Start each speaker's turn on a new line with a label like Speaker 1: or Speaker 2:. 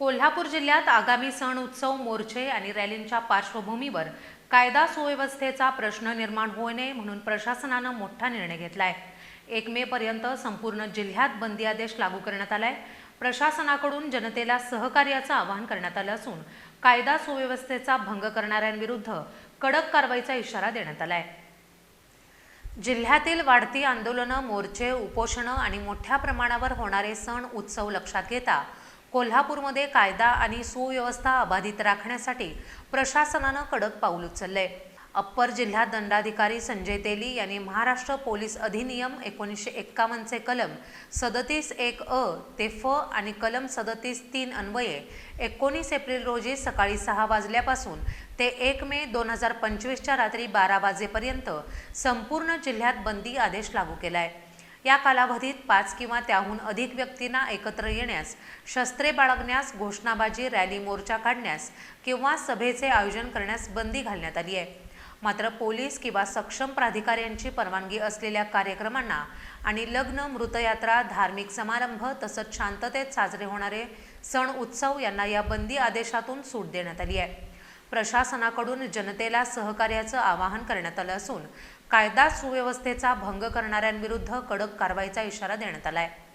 Speaker 1: कोल्हापूर जिल्ह्यात आगामी सण उत्सव मोर्चे आणि रॅलींच्या पार्श्वभूमीवर कायदा सुव्यवस्थेचा प्रश्न निर्माण होऊ नये म्हणून प्रशासनानं मोठा निर्णय घेतलाय. एक मे पर्यंत संपूर्ण जिल्ह्यात बंदी आदेश लागू करण्यात आलाय. प्रशासनाकडून जनतेला सहकार्याचं आवाहन करण्यात आलं असून कायदा सुव्यवस्थेचा भंग करणाऱ्यांविरुद्ध कडक कारवाईचा इशारा देण्यात आलाय. जिल्ह्यातील वाढती आंदोलनं मोर्चे उपोषणं आणि मोठ्या प्रमाणावर होणारे सण उत्सव लक्षात घेता कोल्हापूरमध्ये कायदा आणि सुव्यवस्था अबाधित राखण्यासाठी प्रशासनानं कडक पाऊल उचललंय. अप्पर जिल्हा दंडाधिकारी संजय तेली यांनी महाराष्ट्र पोलीस अधिनियम एकोणीसशे एक्कावन्नचे कलम सदतीस एक अ ते फ आणि कलम सदतीस तीन अन्वये एकोणीस एप्रिल रोजी सकाळी सहा वाजल्यापासून ते एक मे दोन हजार पंचवीसच्या रात्री बारा वाजेपर्यंत संपूर्ण जिल्ह्यात बंदी आदेश लागू केला आहे या कालावधीत पाच किंवा त्याहून अधिक व्यक्तींना एकत्र येण्यास शस्त्रे बाळगण्यास घोषणाबाजी रॅली मोर्चा काढण्यास किंवा सभेचे आयोजन करण्यास बंदी घालण्यात आली आहे. मात्र पोलीस किंवा सक्षम प्राधिकाऱ्यांची परवानगी असलेल्या कार्यक्रमांना आणि लग्न मृतयात्रा धार्मिक समारंभ तसंच शांततेत साजरे होणारे सण उत्सव यांना या बंदी आदेशातून सूट देण्यात आली आहे. प्रशासनाकडून जनतेला सहकार्याचं आवाहन करण्यात आलं असून कायदा सुव्यवस्थेचा भंग करणाऱ्यांविरुद्ध कडक कारवाईचा इशारा देण्यात आला आहे